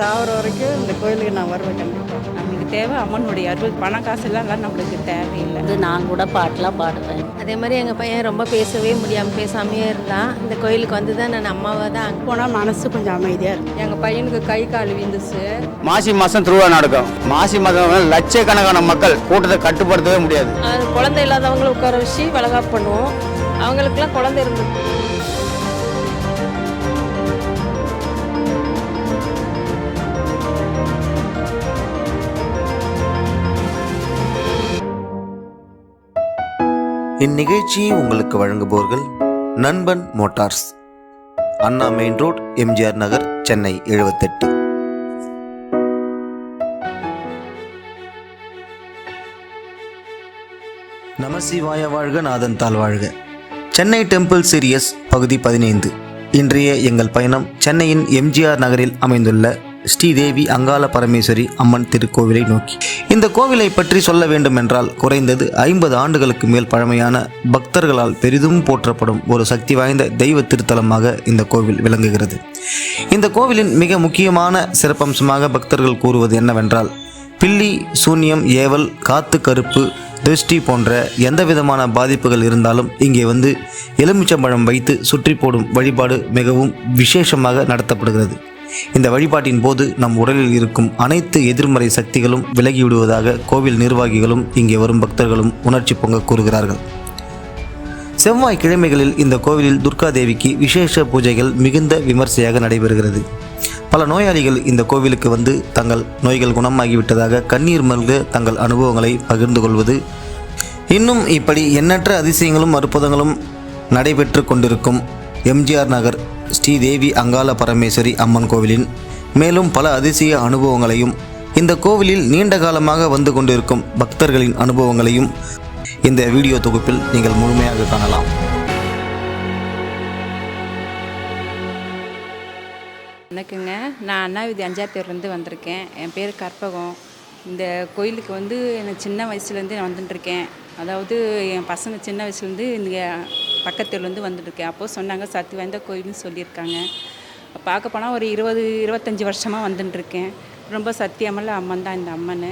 சாவர வரைக்கும் இந்த கோயிலுக்கு நான் வருவேன் கண்டிப்பாக நம்மளுக்கு தேவை அம்மனுடைய அருள். பணம் காசுலாம் எல்லாம் நம்மளுக்கு தேவையில்லை. வந்து நான் கூட பாட்டெலாம் பாடுவேன். அதே மாதிரி எங்கள் பையன் ரொம்ப பேசவே முடியாமல் பேசாமையே இருந்தான். இந்த கோயிலுக்கு வந்து தான் நான் அம்மாவை தான் அங்கே போனால் மனசு கொஞ்சம் அமைதியாக இருக்கும் எங்கள் பையனுக்கு கை கால் விந்துச்சு மாசி மாதம் திருவிழா நடக்கும். மாசி மாதம் லட்சக்கணக்கான மக்கள் கூட்டத்தை கட்டுப்படுத்தவே முடியாது. அது குழந்தை இல்லாதவங்களை உட்கார வச்சு வளகாப்பு பண்ணுவோம். அவங்களுக்குலாம் குழந்தை இருந்தது இந்நிகழ்ச்சியை உங்களுக்கு வழங்குபவர்கள் Nanban motors. Anna main road MGR Nagar Chennai எழுபத்தெட்டு நமசிவாய வாழ்க நாதன் தாழ் வாழ்க. சென்னை டெம்பிள் சீரியஸ் பகுதி பதினைந்து. இன்றைய எங்கள் பயணம் சென்னையின் எம்ஜிஆர் நகரில் அமைந்துள்ள ஸ்ரீதேவி அங்காள பரமேஸ்வரி அம்மன் திருக்கோவிலை நோக்கி. இந்த கோவிலை பற்றி சொல்ல வேண்டுமென்றால் குறைந்தது ஐம்பது ஆண்டுகளுக்கு மேல் பழமையான பக்தர்களால் பெரிதும் போற்றப்படும் ஒரு சக்தி வாய்ந்த தெய்வ திருத்தலமாக இந்த கோவில் விளங்குகிறது. இந்த கோவிலின் மிக முக்கியமான சிறப்பம்சமாக பக்தர்கள் கூறுவது என்னவென்றால் பில்லி சூன்யம் ஏவல் காத்து கருப்பு திருஷ்டி போன்ற எந்த விதமான பாதிப்புகள் இருந்தாலும் இங்கே வந்து எலுமிச்சம்பழம் வைத்து சுற்றி போடும் வழிபாடு மிகவும் விசேஷமாக நடத்தப்படுகிறது. இந்த வழிபாட்டின் போது நம் உடலில் இருக்கும் அனைத்து எதிர்மறை சக்திகளும் விலகிவிடுவதாக கோவில் நிர்வாகிகளும் இங்கே வரும் பக்தர்களும் உணர்ச்சி பொங்க கூறுகிறார்கள். செவ்வாய் கிழமைகளில் இந்த கோவிலில் துர்கா தேவிக்கு விசேஷ பூஜைகள் மிகுந்த விமர்சையாக நடைபெறுகிறது. பல நோயாளிகள் இந்த கோவிலுக்கு வந்து தங்கள் நோய்கள் குணமாகிவிட்டதாக கண்ணீர் மல்க தங்கள் அனுபவங்களை பகிர்ந்து கொள்வது. இன்னும் இப்படி எண்ணற்ற அதிசயங்களும் அற்புதங்களும் நடைபெற்று கொண்டிருக்கும் எம்ஜிஆர் நகர் ஸ்ரீதேவி அங்காள பரமேஸ்வரி அம்மன் கோவிலின் மேலும் பல அதிசய அனுபவங்களையும் இந்த கோவிலில் நீண்ட காலமாக வந்து கொண்டிருக்கும் பக்தர்களின் அனுபவங்களையும் இந்த வீடியோ தொகுப்பில் நீங்கள் முழுமையாக காணலாம். வணக்கங்க. நான் அண்ணாவிதி அஞ்சாத்தேர்லேருந்து வந்திருக்கேன். என் பேர் கற்பகம். இந்த கோயிலுக்கு வந்து எனக்கு சின்ன வயசுலேருந்து நான் வந்துட்டுருக்கேன். அதாவது என் பசங்க சின்ன வயசுலேருந்து இங்கே பக்கத்துலேருந்து வந்துட்டுருக்கேன் அப்போது சொன்னாங்க சக்தி வாய்ந்த கோயில்னு சொல்லியிருக்காங்க. பார்க்க போனால் ஒரு இருபது இருபத்தஞ்சி வருஷமாக வந்துட்டுருக்கேன். ரொம்ப சத்தியமல்ல அம்மன் தான் இந்த அம்மன்.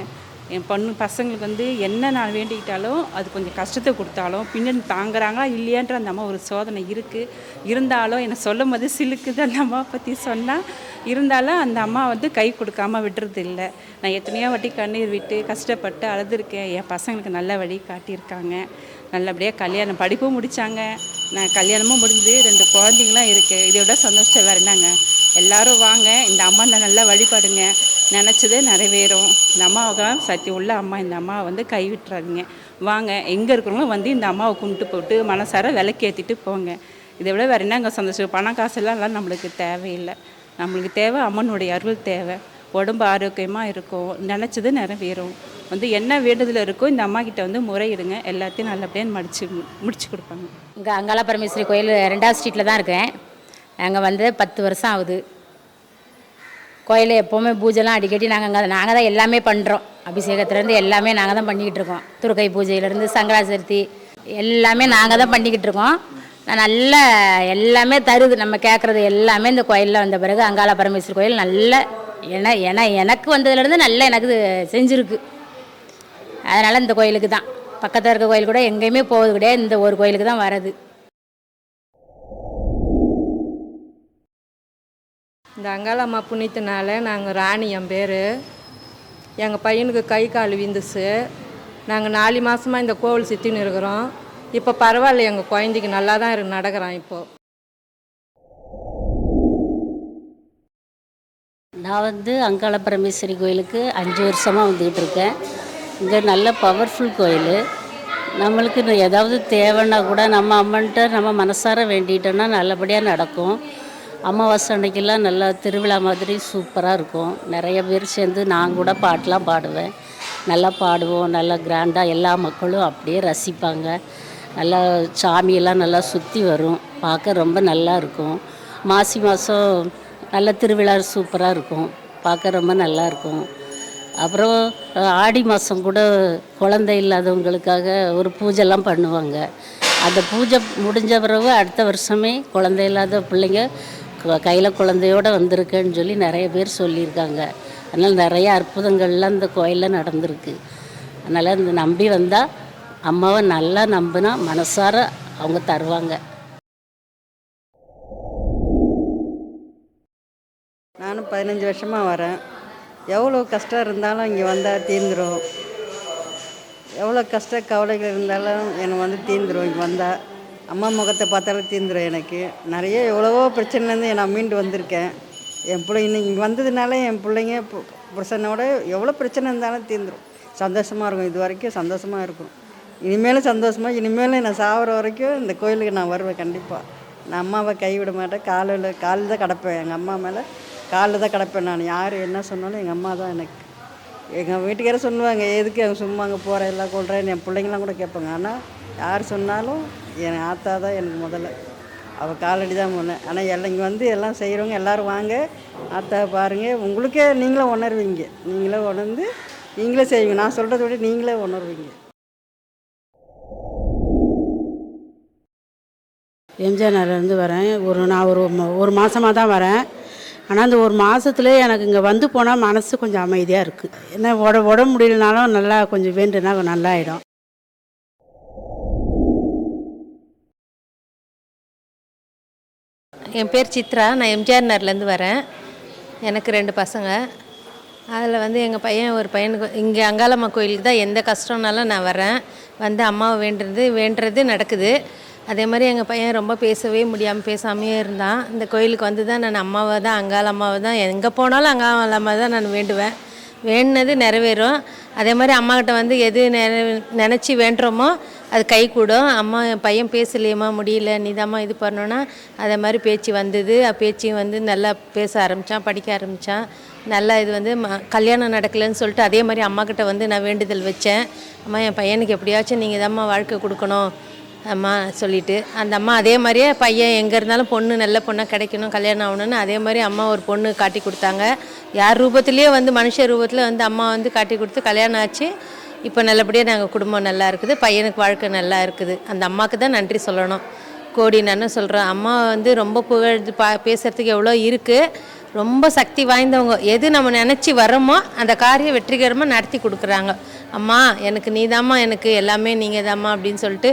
என் பொண்ணு பசங்களுக்கு வந்து என்ன நான் வேண்டிக்கிட்டாலும் அது கொஞ்சம் கஷ்டத்தை கொடுத்தாலும் பின்னாடி தாங்குறாங்களா இல்லையான்ற அந்த அம்மா ஒரு சோதனை இருக்குது இருந்தாலும் என்னை சொல்லும் போது சிலுக்குது அந்த அம்மா பற்றி சொன்னால் இருந்தாலும் அந்த அம்மா வந்து கை கொடுக்காமல் விடுறது இல்லை. நான் எத்தனையோ வாட்டி கண்ணீர் விட்டு கஷ்டப்பட்டு அழுதுருக்கேன். என் பசங்களுக்கு நல்ல வழி காட்டியிருக்காங்க. நல்லபடியாக கல்யாணம் படிப்பும் முடித்தாங்க நான் கல்யாணமும் முடிஞ்சு ரெண்டு குழந்தைங்களாம் இருக்குது இதை விட சந்தோஷம் வேறு என்னங்க? எல்லாரும் வாங்க. இந்த அம்மா நல்லா வழிபாடுங்க. நினச்சதே நிறைவேறும். இந்த அம்மாவுக்கு சக்தி உள்ள அம்மா. இந்த அம்மாவை வந்து கைவிட்டுறாதீங்க. வாங்க. எங்கே இருக்கிறவங்களும் வந்து இந்த அம்மாவை கும்பிட்டு போட்டு மனசார விளக்கேற்றிட்டு போங்க. இதை விட வேறு என்னங்க சந்தோஷம்? பணம் காசெல்லாம் எல்லாம் நம்மளுக்கு தேவையில்லை. நம்மளுக்கு தேவை அம்மனுடைய அருள் தேவை. உடம்பு ஆரோக்கியமாக இருக்கும் நினச்சது நிறைவேறும். வந்து என்ன வேண்டுதல் இருக்கோ இந்த அம்மா கிட்ட வந்து முறையிடுங்க. எல்லாத்தையும் நல்லபடியாக மடிச்சு முடிச்சு கொடுப்பாங்க. இங்கே அங்காள பரமேஸ்வரி கோயில் ரெண்டாவது ஸ்ட்ரீட்டில் தான் இருக்கேன். நாங்கள் வந்து பத்து வருஷம் ஆகுது. கோயிலில் எப்போவுமே பூஜைலாம் அடிக்கடி நாங்கள் அங்கே நாங்கள் தான் எல்லாமே பண்ணுறோம் அபிஷேகத்துலேருந்து எல்லாமே நாங்கள் தான் பண்ணிக்கிட்டு இருக்கோம். துருக்கை பூஜையிலேருந்து சங்கரா சதுர்த்தி எல்லாமே நாங்கள் தான் பண்ணிக்கிட்டு இருக்கோம். நான் நல்ல எல்லாமே தருது. நம்ம கேட்குறது எல்லாமே இந்த கோயிலில் வந்த பிறகு அங்காள பரமேஸ்வரி கோயில் நல்ல ஏன்னா ஏன்னா எனக்கு வந்ததுலேருந்து நல்லா எனக்கு செஞ்சுருக்கு. அதனால் இந்த கோயிலுக்கு தான். பக்கத்தில் இருக்க கோயில் கூட எங்கேயுமே போகிறது கிடையாது. இந்த ஒரு கோயிலுக்கு தான் வர்றது. இந்த அங்காளம்மா புண்ணியத்தினால நாங்கள் ராணி என் பேர். எங்கள் பையனுக்கு கை கால் விந்துச்சு நாங்கள் நாலு மாதமாக இந்த கோவில் சுற்றின்னு இருக்கிறோம். இப்போ பரவாயில்ல எங்கள் குழந்தைக்கு நல்லா தான் இரு நடக்கிறான் இப்போது நான் வந்து அங்காள பரமேஸ்வரி கோயிலுக்கு அஞ்சு வருஷமாக வந்துக்கிட்டு இருக்கேன். இங்கே நல்ல பவர்ஃபுல் கோயில். நம்மளுக்கு ஏதாவது தேவைன்னா கூட நம்ம அம்மன்ட்ட நம்ம மனசார வேண்டிட்டோன்னா நல்லபடியாக நடக்கும். அமாவாசை அன்னைக்கெல்லாம் நல்லா திருவிழா மாதிரி சூப்பராக இருக்கும். நிறைய பேர் சேர்ந்து நான் கூட பாட்டெலாம் பாடுவேன். நல்லா பாடுவோம். நல்லா கிராண்டாக எல்லா மக்களும் அப்படியே ரசிப்பாங்க. நல்லா சாமியெல்லாம் நல்லா சுற்றி வரும். பார்க்க ரொம்ப நல்லா இருக்கும். மாசி மாதம் நல்ல திருவிழா சூப்பராக இருக்கும். பார்க்க ரொம்ப நல்லாயிருக்கும் அப்புறம் ஆடி மாதம் கூட குழந்தை இல்லாதவங்களுக்காக ஒரு பூஜைலாம் பண்ணுவாங்க. அந்த பூஜை முடிஞ்ச பிறகு அடுத்த வருஷமே குழந்தை இல்லாத பிள்ளைங்க கையில் குழந்தையோடு வந்திருக்கேன்னு சொல்லி நிறைய பேர் சொல்லியிருக்காங்க. அதனால் நிறைய அற்புதங்கள்லாம் இந்த கோயிலில் நடந்திருக்கு. அதனால் இந்த நம்பி வந்தால் அம்மாவை நல்லா நம்பினா மனசார அவங்க தருவாங்க. நானும் பதினஞ்சு வருஷமாக வரேன். எவ்வளோ கஷ்டம் இருந்தாலும் இங்கே வந்தால் தீர்ந்துடும் எவ்வளோ கஷ்ட கவலைகள் இருந்தாலும் எனக்கு வந்து தீர்ந்துடும் இங்கே வந்தால் அம்மா முகத்தை பார்த்தாலும் தீர்ந்துடும் எனக்கு. நிறைய எவ்வளவோ பிரச்சனைலேருந்து நான் மீண்டு வந்திருக்கேன். என் பிள்ளைங்க இங்கே வந்ததுனால என் பிள்ளைங்க பு- புருஷனோட எவ்வளோ பிரச்சனை இருந்தாலும் தீர்ந்துடும் சந்தோஷமாக இருக்கும். இது வரைக்கும் சந்தோஷமாக இருக்கும். இனிமேலும் சந்தோஷமாக இனிமேலும் நான் சாகிற வரைக்கும் இந்த கோயிலுக்கு நான் வருவேன் கண்டிப்பாக நான் அம்மாவை கைவிட மாட்டேன். காலில் காலில் தான் கிடப்பேன். எங்கள் அம்மா மேலே காலில் தான் கிடப்பேன் நான். யார் என்ன சொன்னாலும் எங்கள் அம்மா தான் எனக்கு. எங்கள் வீட்டுக்காரர் சொல்லுவாங்க எதுக்கு அவங்க சும்மா அங்கே போகிற எல்லாம் கொள்றேன்னு என் பிள்ளைங்களாம் கூட கேட்பாங்க. ஆனால் யார் சொன்னாலும் என் ஆத்தா தான் எனக்கு முதல்ல. அவள் காலடி தான் போனேன் ஆனால் எல்லாம் இங்கே வந்து எல்லாம் செய்கிறவங்க எல்லோரும் வாங்க. ஆத்தா பாருங்கள் உங்களுக்கே நீங்களே உணர்வீங்க. நீங்களே உணர்ந்து நீங்களே செய்வீங்க. நான் சொல்கிறத விட நீங்களே உணர்வீங்க. எம்ஜிஆர் நகர்லேருந்து வரேன். ஒரு நான் ஒரு ஒரு மாதமாக தான் வரேன். ஆனால் அந்த ஒரு மாதத்துல எனக்கு இங்கே வந்து போனால் மனசு கொஞ்சம் அமைதியாக இருக்குது ஏன்னா உட உடம்பு முடியலனாலும் நல்லா கொஞ்சம் வேண்டுனா நல்லா ஆகிடும் என் பேர் சித்ரா. நான் எம்ஜிஆர் நகர்லேருந்து வரேன். எனக்கு ரெண்டு பசங்க. அதில் வந்து எங்கள் பையன் ஒரு பையனுக்கு இங்கே அங்காளம்மா கோயிலுக்கு தான் எந்த கஷ்டம்னாலும் நான் வரேன். வந்து அம்மாவை வேண்டுறது வேண்டுறது நடக்குது. அதே மாதிரி எங்கள் பையன் ரொம்ப பேசவே முடியாமல் பேசாமையே இருந்தான். இந்த கோயிலுக்கு வந்து தான் நான் அம்மாவை தான் அங்காள அம்மாவை தான் எங்கே போனாலும் அங்காள அம்மா தான் நான் வேண்டுவேன். வேண்டினது நிறைவேறும். அதே மாதிரி அம்மாக்கிட்ட வந்து எது நினச்சி வேண்டுறோமோ அது கை கூடும். அம்மா என் பையன் பேசலையம்மா முடியல நீதாம்மா இது பண்ணோன்னா அதே மாதிரி பேச்சு வந்தது. பேச்சையும் வந்து நல்லா பேச ஆரம்பித்தான் படிக்க ஆரம்பித்தான் நல்லா இது வந்து ம கல்யாணம் நடக்கலைன்னு சொல்லிட்டு அதே மாதிரி அம்மாக்கிட்ட வந்து நான் வேண்டுதல் வச்சேன். அம்மா என் பையனுக்கு எப்படியாச்சும் நீங்கள் தாம்மா வாழ்க்கை கொடுக்கணும். அம்மா சொல்லிட்டு அந்த அம்மா அதே மாதிரியே பையன் எங்கே இருந்தாலும் பொண்ணு நல்ல பொண்ணாக கிடைக்கணும் கல்யாணம் ஆகணும்னு அதே மாதிரி அம்மா ஒரு பொண்ணு காட்டி கொடுத்தாங்க. யார் ரூபத்துலேயே வந்து மனுஷ ரூபத்தில் வந்து அம்மா வந்து காட்டி கொடுத்து கல்யாணம் ஆச்சு. இப்போ நல்லபடியாக நாங்கள் குடும்பம் நல்லா இருக்குது. பையனுக்கு வாழ்க்கை நல்லா இருக்குது. அந்த அம்மாவுக்கு தான் நன்றி சொல்லணும். கோடி நான் சொல்கிறேன் அம்மா வந்து ரொம்ப புகழ் பா பேசுகிறதுக்கு எவ்வளோ இருக்குது ரொம்ப சக்தி வாய்ந்தவங்க எது நம்ம நினச்சி வரோமோ அந்த காரியம் வெற்றிகரமாக நடத்தி கொடுக்குறாங்க. அம்மா எனக்கு நீதாம்மா எனக்கு எல்லாமே நீங்கள் தாம்மா அப்படின்னு சொல்லிட்டு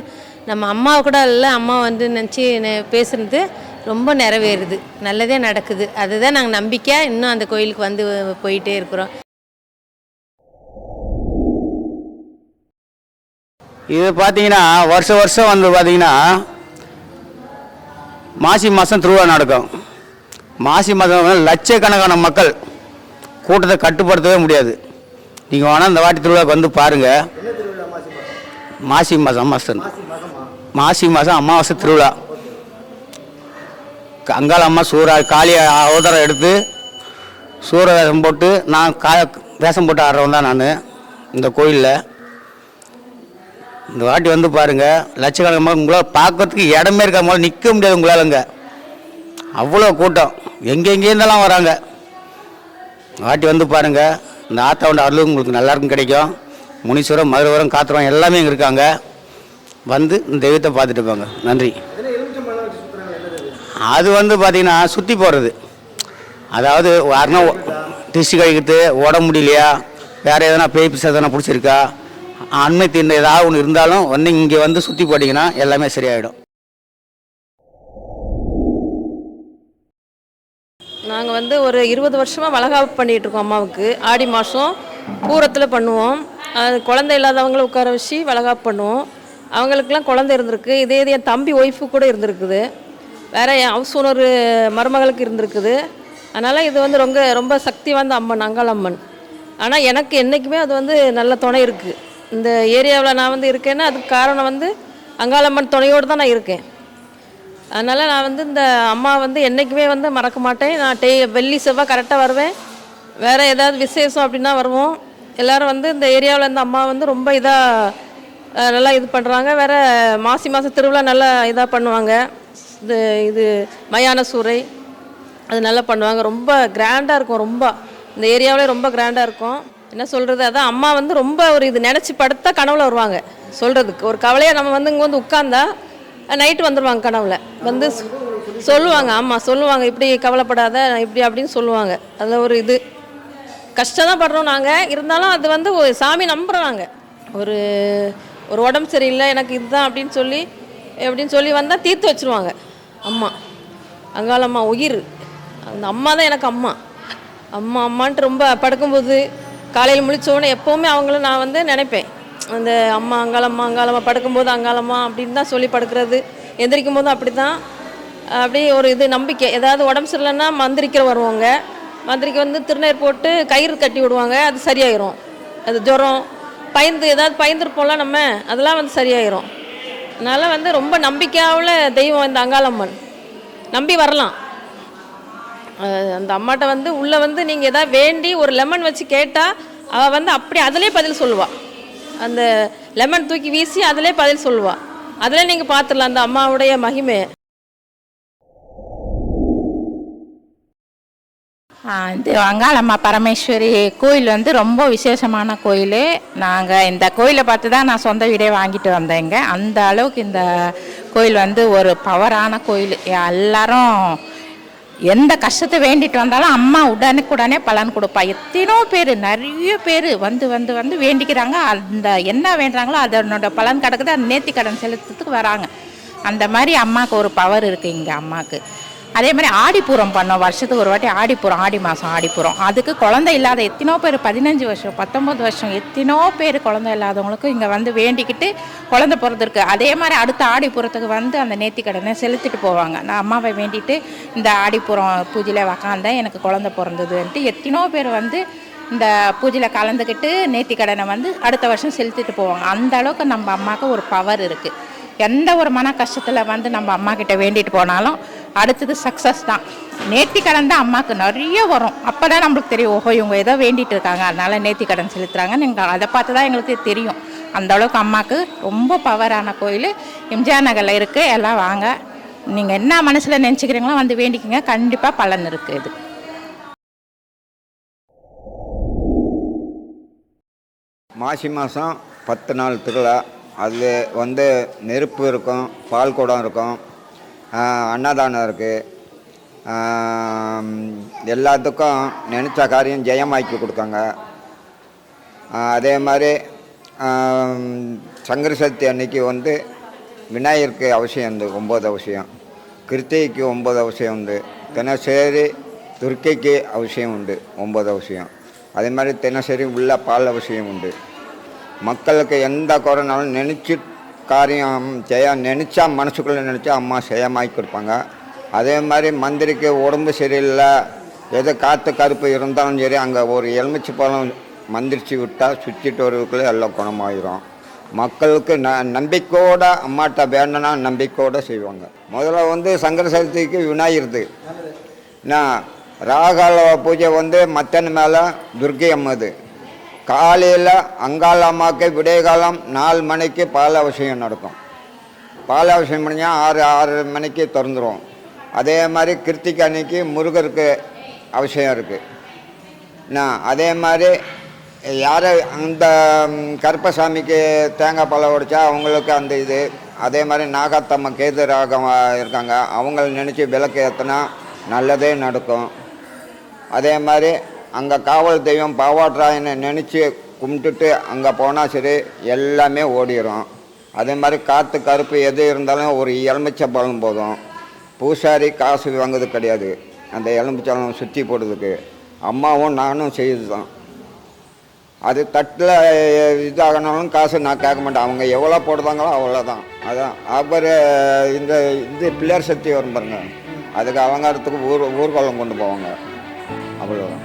நம்ம அம்மாவை கூட இல்லை அம்மா வந்து நினச்சி பேசுனது ரொம்ப நிறைவேறுது. நல்லதே நடக்குது. அதுதான் நாங்கள் நம்பிக்கையாக இன்னும் அந்த கோயிலுக்கு வந்து போயிட்டே இருக்கிறோம். இது பார்த்தீங்கன்னா வருஷம் வருஷம் வந்து பார்த்தீங்கன்னா மாசி மாதம் திருவிழா நடக்கும். மாசி மாதம் லட்சக்கணக்கான மக்கள் கூட்டத்தை கட்டுப்படுத்தவே முடியாது. நீங்கள் வேணால் இந்த வாட்டி திருவிழாவுக்கு வந்து பாருங்கள் மாசி மாதம் அமாவாசை மாசி மாதம் அமாவாசை திருவிழா. க- அங்காள அம்மா சூறா காளிய அவதாரம் எடுத்து சூற வேஷம் போட்டு நான் கா வேஷம் போட்டு ஆடுறவன் தான் நான் இந்த கோயிலில். இந்த வாட்டி வந்து பாருங்கள் லட்சக்கணக்கமாக உங்களால் பார்க்கறதுக்கு இடமே இருக்காமல் நிற்க முடியாது உங்களால் இங்கே அவ்வளோ கூட்டம். எங்கெங்கேருந்தெல்லாம் வராங்க? வாட்டி வந்து பாருங்கள் இந்த ஆத்தாவோட அருள் உங்களுக்கு நல்லாயிருக்கும் கிடைக்கும். முனீஸ்வரம் மதுரவரம் காத்திரம் எல்லாமே இங்கே இருக்காங்க. வந்து இந்த தெய்வத்தை பார்த்துட்டு போங்க. நன்றி. அது வந்து பார்த்திங்கன்னா சுற்றி போகிறது அதாவது யாருன்னா டிஸ்டி கழிக்கிறது உடம்பு முடியலையா? வேறு எதனா பேய் பிசை எதனா பிடிச்சிருக்கா? அண்மை தீர்ந்த ஏதாவது ஒன்று இருந்தாலும் வந்து இங்கே வந்து சுற்றி போட்டிங்கன்னா எல்லாமே சரியாயிடும். நாங்கள் வந்து ஒரு இருபது வருஷமாக வளகாப்பு பண்ணிகிட்டு இருக்கோம் அம்மாவுக்கு. ஆடி மாதம் பூரத்தில் பண்ணுவோம். அது குழந்தை இல்லாதவங்கள உட்கார வச்சு வளகாப்பு பண்ணுவோம். அவங்களுக்கெல்லாம் குழந்தை இருந்திருக்கு. இதே இது என் தம்பி ஒய்ஃபு கூட இருந்திருக்குது. வேறு என் ஹவுஸ் ஓனர் மருமகளுக்கு இருந்திருக்குது. அதனால் இது வந்து ரொம்ப ரொம்ப சக்தி வாய்ந்த அம்மன் அங்காளம்மன் ஆனால் எனக்கு என்றைக்குமே அது வந்து நல்ல துணை இருக்குது இந்த ஏரியாவில் நான் வந்து இருக்கேன்னா அதுக்கு காரணம் வந்து அங்காளம்மன் துணையோடு தான் நான் இருக்கேன். அதனால் நான் வந்து இந்த அம்மா வந்து என்றைக்குமே வந்து மறக்க மாட்டேன். நான் டெய் வெள்ளி செவ்வாய் கரெக்டாக வருவேன். வேறு ஏதாவது விசேஷம் அப்படின்னா வருவோம். எல்லோரும் வந்து இந்த ஏரியாவில் இந்த அம்மா வந்து ரொம்ப இதாக நல்லா இது பண்ணுறாங்க வேறு மாசி மாதம் திருவிழா நல்லா இதாக பண்ணுவாங்க. இது இது மயான சூறை அது நல்லா பண்ணுவாங்க. ரொம்ப கிராண்டாக இருக்கும் ரொம்ப. இந்த ஏரியாவிலே ரொம்ப கிராண்டாக இருக்கும். என்ன சொல்கிறது அதான் அம்மா வந்து ரொம்ப ஒரு இது நினச்சி படுத்தா கனவுல வருவாங்க. சொல்கிறதுக்கு ஒரு கவலையாக நம்ம வந்து இங்கே வந்து உட்காந்தா நைட்டு வந்துடுவாங்க கனவுல. வந்து சொல்லுவாங்க ஆமாம் சொல்லுவாங்க இப்படி கவலைப்படாத இப்படி அப்படின்னு சொல்லுவாங்க. அதில் ஒரு இது. கஷ்டம் தான் படுறோம் நாங்கள் இருந்தாலும் அது வந்து ஒரு சாமி நம்புகிறாங்க ஒரு ஒரு உடம்பு சரியில்லை எனக்கு இதுதான் அப்படின்னு சொல்லி எப்படின்னு சொல்லி வந்தால் தீர்த்து வச்சுருவாங்க. அம்மா அங்காளம்மா உயிர். அந்த அம்மா தான் எனக்கு அம்மா. அம்மா அம்மான்ட்டு ரொம்ப படுக்கும்போது காலையில் முழிச்சோடனே எப்போவுமே அவங்கள நான் வந்து நினைப்பேன். அந்த அம்மா அங்காளம்மா அங்காளம்மா படுக்கும்போது அங்காளம்மா அப்படின்னு தான் சொல்லி படுக்கிறது. எந்திரிக்கும் போதும் அப்படி தான் அப்படியே ஒரு இது நம்பிக்கை. ஏதாவது உடம்பு சரியில்லைன்னா மந்திரிக்கிற வருவாங்க. மந்திரிக்க வந்து திருநீர் போட்டு கயிறு கட்டி விடுவாங்க. அது சரியாயிரும். அது ஜுரம் பயந்து ஏதாவது பயந்துருப்போம்ல நம்ம அதெல்லாம் வந்து சரியாயிரும். அதனால் வந்து ரொம்ப நம்பிக்கையாவில் தெய்வம் இந்த அங்காளம்மன். நம்பி வரலாம். அந்த அம்மாட்ட வந்து உள்ளே வந்து நீங்கள் எதாவது வேண்டி ஒரு லெமன் வச்சு கேட்டால் அவள் வந்து அப்படி அதிலே பதில் சொல்லுவாள் அந்த லெமன் தூக்கி வீசி அதிலே பதில் சொல்லுவாள் அதில் நீங்கள் பார்த்துடலாம் அந்த அம்மாவுடைய மகிமையை ஆ, இது அங்காளம்மா பரமேஸ்வரி கோயில் வந்து ரொம்ப விசேஷமான கோயில். நாங்கள் இந்த கோயிலை பார்த்து தான் நான் சொந்த வீடே வாங்கிட்டு வந்தேங்க. அந்த அளவுக்கு இந்த கோயில் வந்து ஒரு பவரான கோயில். எல்லாரும் எந்த கஷ்டத்தை வேண்டிட்டு வந்தாலும் அம்மா உடனுக்குடனே பலன் கொடுப்பா. எத்தனோ பேர் நிறைய பேர் வந்து வந்து வந்து வேண்டிக்கிறாங்க. அந்த என்ன வேண்டுறாங்களோ அதனோட பலன் கிடக்குது. அந்த நேர்த்தி கடன் செலுத்துறதுக்கு வராங்க. அந்த மாதிரி அம்மாவுக்கு ஒரு பவர் இருக்குது இங்கே அம்மாவுக்கு அதே மாதிரி ஆடிப்பூரம் பண்ணோம். வருஷத்துக்கு ஒரு வாட்டி ஆடிப்பூரம் ஆடி மாதம் ஆடிப்பூரம். அதுக்கு குழந்தை இல்லாத எத்தனோ பேர் பதினஞ்சு வருஷம் பத்தொம்பது வருஷம் எத்தனோ பேர் குழந்தை இல்லாதவங்களுக்கும் இங்கே வந்து வேண்டிக்கிட்டு குழந்தை பிறந்திருக்கு அதே மாதிரி அடுத்த ஆடிப்பூரத்துக்கு வந்து அந்த நேர்த்தி கடனை செலுத்திட்டு போவாங்க. நான் அம்மாவை வேண்டிட்டு இந்த ஆடிப்பூரம் பூஜையில் உக்காந்தேன் எனக்கு குழந்தை பிறந்ததுன்ட்டு எத்தனோ பேர் வந்து இந்த பூஜையில் கலந்துக்கிட்டு நேர்த்தி கடனை வந்து அடுத்த வருஷம் செலுத்திட்டு போவாங்க. அந்த அளவுக்கு நம்ம அம்மாவுக்கு ஒரு பவர் இருக்குது எந்த ஒரு மன கஷ்டத்தில் வந்து நம்ம அம்மா கிட்ட வேண்டிட்டு போனாலும் அடுத்தது சக்ஸஸ் தான். நேர்த்தி கடன் தான் அம்மாவுக்கு நிறைய வரும். அப்போ தான் நம்மளுக்கு தெரியும் ஓஹோ இவங்க ஏதோ வேண்டிட்டு இருக்காங்க. அதனால நேர்த்தி கடன் செலுத்துகிறாங்கன்னு நீங்கள் அதை பார்த்து தான் எங்களுக்கு தெரியும். அந்த அளவுக்கு அம்மாவுக்கு ரொம்ப பவரான கோயில். எம்ஜிஆர் நகரில் இருக்குது எல்லாம் வாங்க. நீங்கள் என்ன மனசில் நினச்சிக்கிறீங்களோ வந்து வேண்டிக்கங்க. கண்டிப்பாக பலன் இருக்குது இது. மாசி மாதம் பத்து நாள் திருவிழா. அது வந்து நெருப்பு இருக்கும் பால் குடம் இருக்கும். அன்னதானம் இருக்குது எல்லாத்துக்கும் நினச்ச காரியம் ஜெயமாக்கி கொடுக்காங்க. அதே மாதிரி சங்கர சக்தி அன்னைக்கு வந்து விநாயகருக்கு அவசியம் உண்டு ஒம்பது அவசியம். கிருத்திகைக்கு ஒம்பது அவசியம் உண்டு. தினசரி துர்க்கைக்கு அவசியம் உண்டு ஒம்பது அவசியம். அதே மாதிரி தினசரி உள்ள பால் அவசியம் உண்டு. மக்களுக்கு எந்த குறைனாலும் நினச்சி காரியம் செய்ய நினச்சா மனசுக்குள்ளே நினச்சா அம்மா செய்யமாக்கி கொடுப்பாங்க. அதே மாதிரி மந்திரிக்கு உடம்பு சரியில்லை எது காற்று கருப்பு இருந்தாலும் சரி அங்கே ஒரு எலுமிச்சை பழம் மந்திரிச்சு விட்டால் சுற்றிட்டு வரதுக்குள்ளே எல்லாம் குணமாயிரும். மக்களுக்கு ந நம்பிக்கையோட அம்மாட்ட வேணும்னா நம்பிக்கையோட செய்வாங்க. முதல்ல வந்து சங்கர சதுர்த்திக்கு விநாயகர்து நான் ராகால பூஜை வந்து மத்தன் மேலே துர்க்கை அம்மது. காலையில் அங்காள் அம்மாவுக்கு விடைகாலம் நாலு மணிக்கு பால் அவசியம் நடக்கும். பால் அவசியம் ஆறு ஆறு மணிக்கு திறந்துரும். அதே மாதிரி கிருத்திகை அன்னைக்கு முருகருக்கு அவசியம் இருக்குது நான் அதே மாதிரி யார் அந்த கருப்பசாமிக்கு தேங்காய் பழம் உடைச்சா அவங்களுக்கு அந்த இது. அதே மாதிரி நாகாத்தம்ம கேது ராகம் இருக்காங்க. அவங்கள நினச்சி விளக்கு ஏற்றினா நல்லதே நடக்கும். அதே மாதிரி அங்கே காவல் தெய்வம் பாவாட்ராயனை நினச்சி கும்பிட்டுட்டு அங்கே போனால் சரி எல்லாமே ஓடிடும் அதே மாதிரி காற்று கருப்பு எது இருந்தாலும் ஒரு எலுமிச்சை பழம் போதும். பூசாரி காசு வாங்குறது கிடையாது. அந்த எலுமிச்சம்பழம் சுற்றி போடுறதுக்கு. அம்மாவும் நானும் செய்யுது தான் அது தட்டில் இதாகனாலும் காசு நான் கேட்க மாட்டேன். அவங்க எவ்வளோ போடுறாங்களோ அவ்வளோதான். அதான். அப்புறம் இந்த இது பிள்ளையார் சக்தி வரும் பாருங்க. அதுக்கு அலங்காரத்துக்கு ஊர் ஊர்வலம் கொண்டு போவாங்க. அவ்வளோதான்.